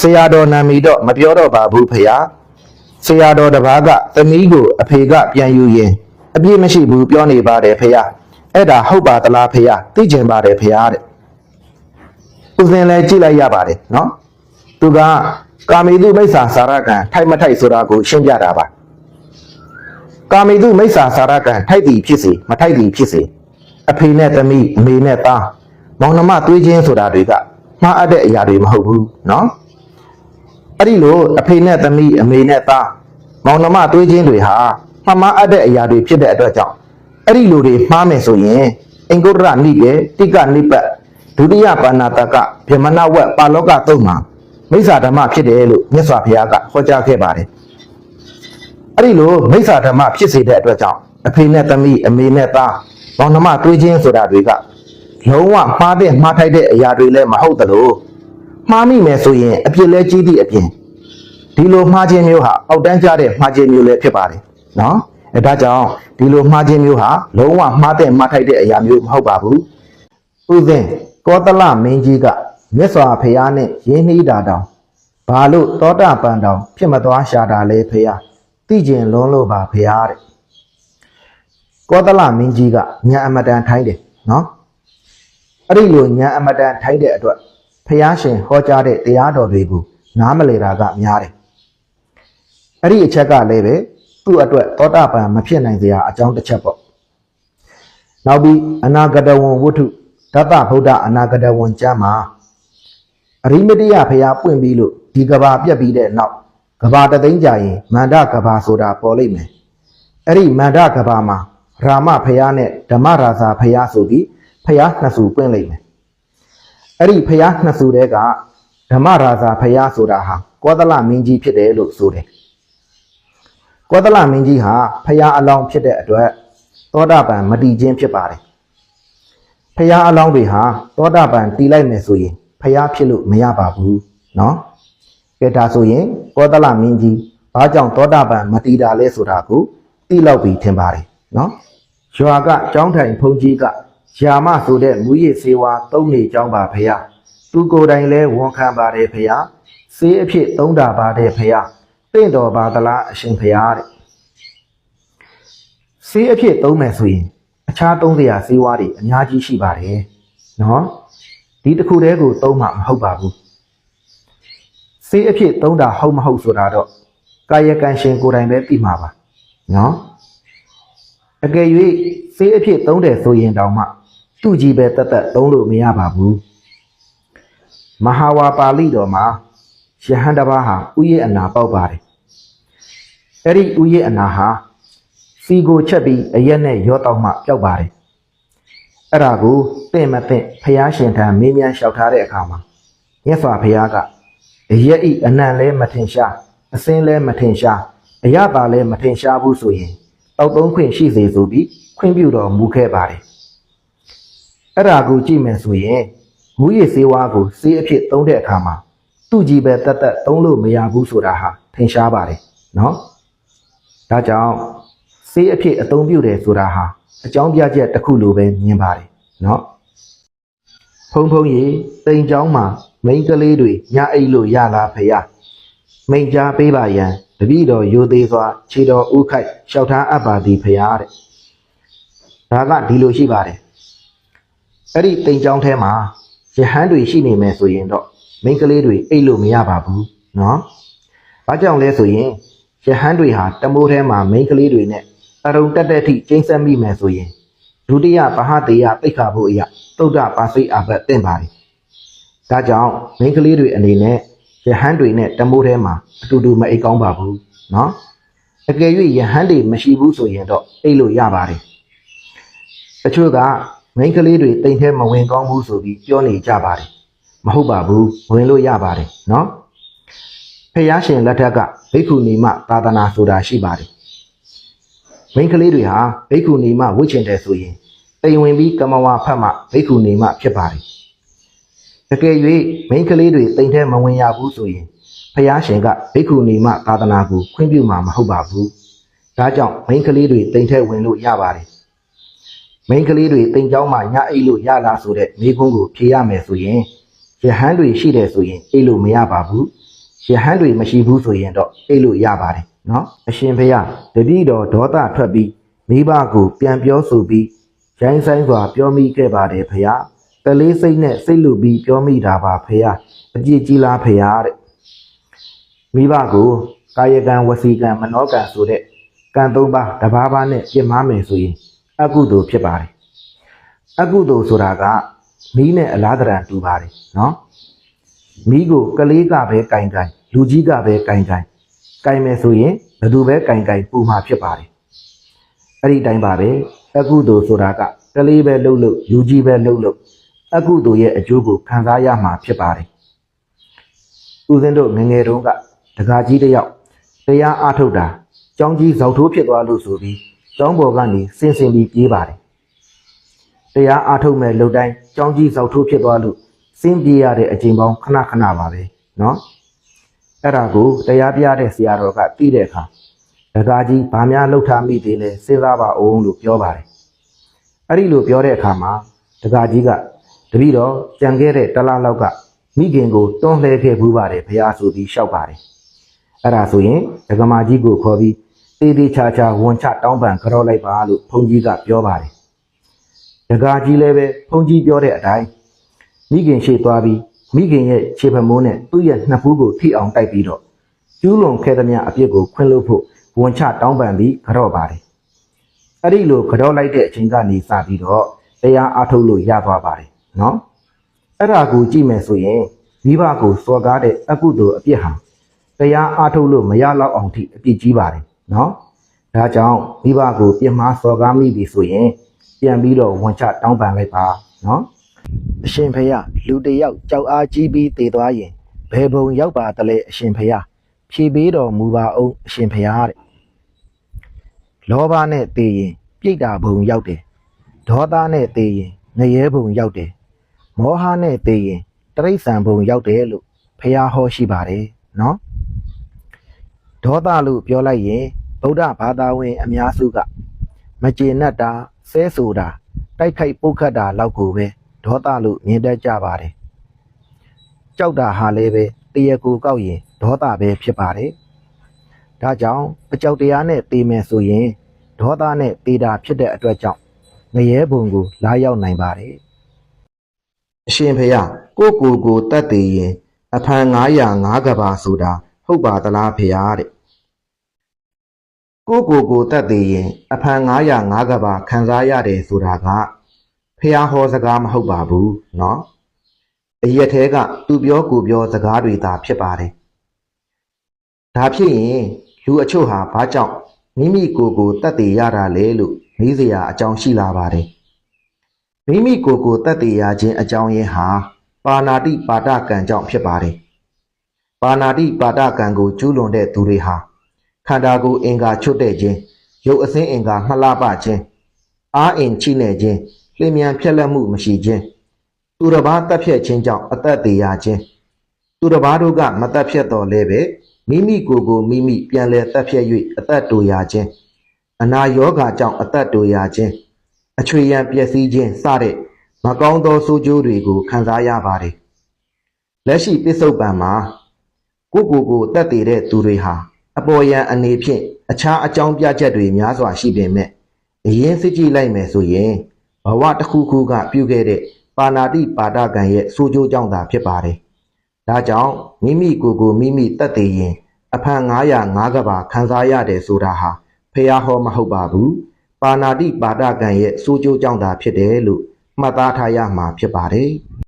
ဆရာတော်နာမီတော့မပြောတော့ပါဘူးဖေဟာဆရာတော်တစ်ပါးကသမီးကိုအဖေကပြန်ယူရင်အပြည့်မရှိဘူးပြောနေပါတယ်ဖေဟာအဲ့ဒါဟုတ်ပါသလားဖေဟာသိကျင်ပါတယ်ဖေဟာတဲ့ဦးစင်လည်းကြည့်လိုက်ရပါတယ်နော်သူကကာမီတုမိစ္ဆာစာရကံထိုက်မထိုက်ဆိုတာကိုရှင်းပြတာပါကာမီတုမိစ္ဆာစာရကံထိုက်သည်ဖြစ်စေမထိုက်သည်ဖြစ်စေအဖေနဲ့သမီးအမေနဲ့သားမောင်နှမတွေးချင်းဆိုတာတွေကမှားအပ်တဲ့အရာတွေမဟုတ်ဘူးနော် အဲ့ဒီလိုအဖေနဲ့သမီးအမေနဲ့သားမောင်နှမတွေးချင်းတွေဟာမှတ်မအပ်တဲ့အရာတွေဖြစ်တဲ့အတွက်ကြောင့်အဲ့ဒီလိုတွေမှားမယ်ဆိုရင်အင်္ဂုတ္တရနိကေတိကနိပတ်ဒုတိယပါဏာတကဗြဟ္မဏဝက်ပါလောကသုံးမှာမိစ္ဆာဓမ္မဖြစ်တယ်လို့မြတ်စွာဘုရားကဟောကြားခဲ့ပါတယ်အဲ့ဒီလိုမိစ္ဆာဓမ္မဖြစ်စေတဲ့အတွက်ကြောင့်အဖေနဲ့သမီးအမေနဲ့သားမောင်နှမတွေးချင်းဆိုတာတွေကလုံးဝမှားတဲ့မှားထိုက်တဲ့အရာတွေလည်းမဟုတ်သလို မှားမိမယ်ဆိုရင်အပြစ်လဲကြီးသည့်အပြင်ဒီလိုမှားခြင်းမျိုးဟာအောက်တန်းကျတဲ့မှားခြင်းမျိုးလည်းဖြစ်ပါတယ်နော်အဲဒါကြောင့်ဒီလိုမှားခြင်းမျိုးဟာလုံးဝမှားတဲ့မှားထိုက်တဲ့အရာမျိုးမဟုတ်ပါဘူးဥစဉ်ကောသလမင်းကြီးကမြတ်စွာဘုရားနဲ့ရင်းနှီးတာတောင်ဘာလို့သောတာပန်တောင်ဖြစ်မသွားရှာတာလဲဖေဟာသိကျင်လုံးလို့ပါဖေဟာတဲ့ကောသလမင်းကြီးကညာအမတန်ထိုင်းတယ်နော်အဲ့ဒီလိုညာအမတန်ထိုက်တဲ့အတွက် ဖះရှင်ဟောကြားတဲ့တရားတော်တွေကိုနားမလည်တာကများတယ်။အဲ့ဒီအချက်ကလည်းပဲသူ့အတွက်သောတာပန်မဖြစ်နိုင်စရာအကြောင်းတစ်ချက်ပေါ့။နောက်ပြီးအနာဂတဝံဝတ္ထုဒတ္တဗုဒ္ဓအနာဂတဝံကျမ်းမှာအရိမတိယဖះပွင့်ပြီးလို့ဒီကဘာပြက်ပြီးတဲ့နောက်ကဘာတသိန်းကြာရင်မန္တကဘာဆိုတာပေါ်လိမ့်မယ်။အဲ့ဒီမန္တကဘာမှာရာမဖះနဲ့ဓမ္မရာဇာဖះဆိုပြီးဖះနှစ်စုပွင့်လိမ့်မယ်။ အဲ့ဒီဖះနှစ်စုတဲကဓမ္မရာဇာဖះဆိုတာဟာကောသလမင်းကြီးဖြစ်တယ်လို့ဆိုတယ်။ကောသလမင်းကြီးဟာဖះအလောင်းဖြစ်တဲ့အတွက်သောတာပန်မတည်ခြင်းဖြစ်ပါတယ်။ဖះအလောင်းတွေဟာသောတာပန်တည်လိုက်မယ်ဆိုရင်ဖះဖြစ်လို့မရပါဘူးနော်။ကဲဒါဆိုရင်ကောသလမင်းကြီးဘာကြောင့်သောတာပန်မတည်တာလဲဆိုတာကိုသိလောက်ပြီထင်ပါတယ်နော်။ရွာကကျောင်းထိုင်ဖုန်ကြီးက ယာမဆိုတဲ့မူရည်စေဝါသုံးနေကြောင်းပါဖះ။သူကိုယ်တိုင်လဲဝန်ခံပါတယ်ဖះ။စေးအဖြစ်သုံးတာပါတယ်ဖះ။တင့်တော်ပါသလားအရှင်ဖះတဲ့။စေးအဖြစ်သုံးမယ်ဆိုရင်အခြားသုံးစရာစေဝါတွေအများကြီးရှိပါတယ်။နော်။ဒီတစ်ခုတည်းကိုသုံးမှမဟုတ်ပါဘူး။စေးအဖြစ်သုံးတာဟုတ်မဟုတ်ဆိုတာတော့ကာယကံရှင်ကိုယ်တိုင်ပဲသိမှာပါ။နော်။အကယ်၍စေးအဖြစ်သုံးတယ်ဆိုရင်တောင်မှ သူ့ကြီးပဲတတ်တတ်သုံးလို့မရပါဘူးမဟာဝါပါဠိတော်မှာယဟန်တစ်ပါးဟာဥယျအနာပေါက်ပါတယ်အဲ့ဒီဥယျအနာဟာစီကိုချက်ပြီးအရက်နဲ့ရောတောက်မှပျောက်ပါတယ်အဲ့ဒါကိုတင့်မတင့်ဖះရှင်ထံမင်းမြန်လျှောက်ထားတဲ့အခါမှာမြတ်စွာဘုရားကအရက်ဤအနံလဲမထင်ရှားအစင်းလဲမထင်ရှားအရပါလဲမထင်ရှားဘူးဆိုရင်တောက်သုံးခွင့်ရှိစေဆိုပြီးခွင့်ပြုတော်မူခဲ့ပါတယ် အဲ့ဒါကိုကြည့်မယ်ဆိုရင်မူရည်စေဝါကိုစေးအဖြစ်သုံးတဲ့အခါမှာသူ့ကြီးပဲတက်တက်သုံးလို့မရဘူးဆိုတာဟာထင်ရှားပါတယ်နော်ဒါကြောင့်စေးအဖြစ်အသုံးပြုတယ်ဆိုတာဟာအကြောင်းပြချက်တစ်ခုလိုပဲမြင်ပါတယ်နော်ဖုံဖုံကြီးတိမ်ချောင်းမှာမိန်းကလေးတွေညအိတ်လို့ရလားဖေယမိန်ကြားပေးပါရန်တပည့်တော်ရိုသေးစွာခြေတော်ဥခိုက်လျှောက်ထားအပ်ပါသည်ဖေယတဲ့ဒါကဒီလိုရှိပါတယ် အဲ့ဒီတိမ်ကြောင်းထဲမှာရဟန်းတွေရှိနေမယ်ဆိုရင်တော့မိန်းကလေးတွေအိတ်လို့မရပါဘူးနော်။ဘာကြောင့်လဲဆိုရင်ရဟန်းတွေဟာတမိုးထဲမှာမိန်းကလေးတွေနဲ့အရုံတက်တဲ့အထိကျင်းဆက်မိမယ်ဆိုရင်ဒုတိယဗဟတေယပိခါဖို့အရာတုဒ္ဒပါစိအဘတ်တင့်ပါလေ။ဒါကြောင့်မိန်းကလေးတွေအနေနဲ့ရဟန်းတွေနဲ့တမိုးထဲမှာအတူတူမအိတ်ကောင်းပါဘူးနော်။အကယ်၍ရဟန်းတွေမရှိဘူးဆိုရင်တော့အိတ်လို့ရပါတယ်။တချို့က မိန်းကလေးတွေတိမ်ထဲမဝင်ကောင်းဘူးဆိုပြီးပြောနေကြပါတယ်မဟုတ်ပါဘူးဝင်လို့ရပါတယ်နော်ဖះရှင်လက်ထက်ကဘိက္ခုနီမသာသနာဆိုတာရှိပါတယ်မိန်းကလေးတွေဟာဘိက္ခုနီမဝိချင်တယ်ဆိုရင်တိမ်ဝင်ပြီးကမဝါဖတ်မှဘိက္ခုနီမဖြစ်ပါတယ်တကယ်၍မိန်းကလေးတွေတိမ်ထဲမဝင်ရဘူးဆိုရင်ဖះရှင်ကဘိက္ခုနီမသာသနာကိုခွင့်ပြုမှာမဟုတ်ပါဘူးဒါကြောင့်မိန်းကလေးတွေတိမ်ထဲဝင်လို့ရပါတယ် မိန်းကလေးတွေတင်ကြောင်းမှညအိတ်လို့ရလားဆိုတဲ့မိခွန်းကိုဖြေရမယ်ဆိုရင်ရဟန်းတွေရှိတယ်ဆိုရင်အိတ်လို့မရပါဘူးယဟန်တွေမရှိဘူးဆိုရင်တော့အိတ်လို့ရပါတယ်နော်အရှင်ဖေယတတိတော်ဒေါသထွက်ပြီးမိဘကိုပြန်ပြောဆိုပြီးရိုင်းဆိုင်စွာပြောမိခဲ့ပါတယ်ဖေယကလေးစိတ်နဲ့စိတ်လူပြီးပြောမိတာပါဖေယအပြစ်ကြီးလားဖေယတဲ့မိဘကိုကာယကံဝစီကံမနောကံဆိုတဲ့ကံသုံးပါးတစ်ပါးပါးနဲ့ပြင်မာမယ်ဆိုရင် အကုသိုလ်ဖြစ်ပါတယ်အကုသိုလ်ဆိုတာကမီးနဲ့အလားတရံတူပါတယ်နော်မိကိုကလေးကပဲကင်ကင်လူကြီးကပဲကင်ကင်ကင်မယ်ဆိုရင်ဘယ်သူပဲကင်ကင်ပူမှာဖြစ်ပါတယ်အဲ့ဒီတိုင်းပါပဲအကုသိုလ်ဆိုတာကကလေးပဲလှုပ်လို့လူကြီးပဲလှုပ်လို့အကုသိုလ်ရဲ့အကျိုးကိုခံစားရမှာဖြစ်ပါတယ်ဦးဇင်းတို့ငယ်ငယ်တုန်းကတကာကြီးတစ်ယောက်တရားအားထုတ်တာကြောင်းကြီးဇောက်ထိုးဖြစ်သွားလို့ဆိုပြီး ကျောင်းပေါ်ကနေစင်စင်ပြီးပြေးပါတယ်။တရားအားထုတ်မဲ့လူတိုင်းကျောင်းကြီးစောက်ထိုးဖြစ်သွားလို့စင်ပြေးရတဲ့အချိန်ပေါင်းခဏခဏပါပဲနော်။အဲ့ဒါကိုတရားပြတဲ့ဆရာတော်ကသိတဲ့အခါဒကာကြီးဗာများလှုပ်ထားမိသေးလဲစဉ်းစားပါအောင်လို့ပြောပါတယ်။အဲ့ဒီလိုပြောတဲ့အခါမှာဒကာကြီးကတပည့်တော်ကြံခဲ့တဲ့တလားလောက်ကမိခင်ကိုတွန်းလှဲခဲ့ဘူးပါတယ်ဘုရားဆိုပြီးလျှောက်ပါတယ်။အဲ့ဒါဆိုရင်ဒကမာကြီးကိုခေါ်ပြီး တေးသေးချာချာဝန်ချတောင်းပန်ကြောလိုက်ပါလို့ဘုန်းကြီးကပြောပါတယ်ဒကာကြီးလည်းပဲဘုန်းကြီးပြောတဲ့အတိုင်းမိခင်ရှေ့သွားပြီးမိခင်ရဲ့ခြေဖမိုးနဲ့သူ့ရဲ့နှစ်ဖူးကိုထိအောင်တိုက်ပြီးတော့ကျူးလွန်ခဲ့သမျှအပြစ်ကိုခွင့်လို့ဖို့ဝန်ချတောင်းပန်ပြီးကြော့ပါတယ်အဲ့ဒီလိုကြော့လိုက်တဲ့အချိန်ကနေစပြီးတော့တရားအားထုတ်လို့ရသွားပါတယ်နော်အဲ့ဒါကိုကြည့်မယ်ဆိုရင်မိဘကိုစော်ကားတဲ့အကုသိုလ်အပြစ်ဟာတရားအားထုတ်လို့မရတော့အောင်ထိအပြစ်ကြီးပါတယ် နော်ဒါကြောင့်မိဘကိုပြစ်မှားစော်ကားမိပြီဆိုရင် ပြန်ပြီးတော့ဝန်ချတောင်းပန်လိုက်ပါနော်အရှင်ဖေယလူတစ်ယောက်ကြောက်အားကြီးပြီးတည်သွားရင်ဘယ်ဘုံရောက်ပါတလဲအရှင်ဖေယဖြေပေးတော်မူပါအောင်အရှင်ဖေယတဲ့လောဘနဲ့တည်ရင်ပြိတ္တာဘုံရောက်တယ်ဒေါသနဲ့တည်ရင်ငရဲဘုံရောက်တယ်မောဟနဲ့တည်ရင်တရိษံဘုံရောက်တယ်လို့ဖះဟောရှိပါတယ်နော် ဒေါသလို့ပြောလိုက်ရင်ဗုဒ္ဓဘာသာဝင် အများစုက မကျေနပ်တာဆဲဆိုတာတိုက်ခိုက်ပုတ်ခတ်တာလောက်ကိုပဲဒေါသလို့မြင်တတ်ကြပါတယ်။ကြောက်တာဟာလည်းပဲတရကူကောက်ရင်ဒေါသပဲဖြစ်ပါတယ်။ဒါကြောင့်အကြောက်တရားနဲ့တေးမယ်ဆိုရင်ဒေါသနဲ့တေးတာဖြစ်တဲ့အတွက်ကြောင့်ငရဲဘုံကိုလာရောက်နိုင်ပါတယ်။အရှင်ဖေယကိုကိုကိုတတ်တည်ရင်အဖန်905ကဘာဆိုတာဟုတ်ပါသလားဖေယတဲ့ ကိုကိုကိုတတ်သေးရင်အဖန်905ကဘာခံစားရတယ်ဆိုတာကဖះဟောစကားမဟုတ်ပါဘူးเนาะအရက်သေးကသူပြောကိုပြောစကားတွေသာဖြစ်ပါတယ်ဒါဖြစ်ရင်လူအချို့ဟာဘာကြောင့်မိမိကိုယ်ကိုတတ်သေးရတာလဲလို့မေးစရာအကြောင်းရှိလာပါတယ်မိမိကိုယ်ကိုတတ်သေးရခြင်းအကြောင်းရင်းဟာပါဏာတိပါဒကံကြောင့်ဖြစ်ပါတယ်ပါဏာတိပါဒကံကိုကျူးလွန်တဲ့သူတွေဟာ ခန္ဓာကိုယ်အင်္ဂါချွတ်တဲ့ခြင်းရုပ်အစင်းအင်္ဂါမှလှပခြင်းအားအင်ချိနေခြင်းလျင်မြန်ဖြက်လက်မှုမရှိခြင်းသူတစ်ပါးတက်ဖြတ်ခြင်းကြောင့်အသက်သေးရခြင်းသူတစ်ပါးတို့ကမတက်ဖြတ်တော်လဲပဲမိမိကိုယ်ကိုမိမိပြန်လဲတက်ဖြတ်၍အသက်တူရခြင်းအနာယောဂါကြောင့်အသက်တူရခြင်းအချွေရန်ပျက်စီးခြင်းစတဲ့မကောင်းသောဆိုးကျိုးတွေကိုခံစားရပါတယ်လက်ရှိပစ္စုပန်မှာကိုယ့်ကိုယ်ကိုတတ်တည်တဲ့သူတွေဟာ အပေါ်ယံအနေဖြင့်အခြားအကြောင်းပြချက်တွေများစွာရှိပေမဲ့အရင်စစ်ကြည့်လိုက်မယ်ဆိုရင်ဘဝတစ်ခုခုကပြုခဲ့တဲ့ပါဏာတိပါဒကံရဲ့စိုးကျိုးကြောင့်သာဖြစ်ပါတယ်။ဒါကြောင့်မိမိကိုယ်ကိုမိမိတတ်တည်ရင်အဖန်905ကဘာခံစားရတယ်ဆိုတာဟာဖះဟောမဟုတ်ပါဘူး။ပါဏာတိပါဒကံရဲ့စိုးကျိုးကြောင့်သာဖြစ်တယ်လို့မှတ်သားထားရမှာဖြစ်ပါတယ်။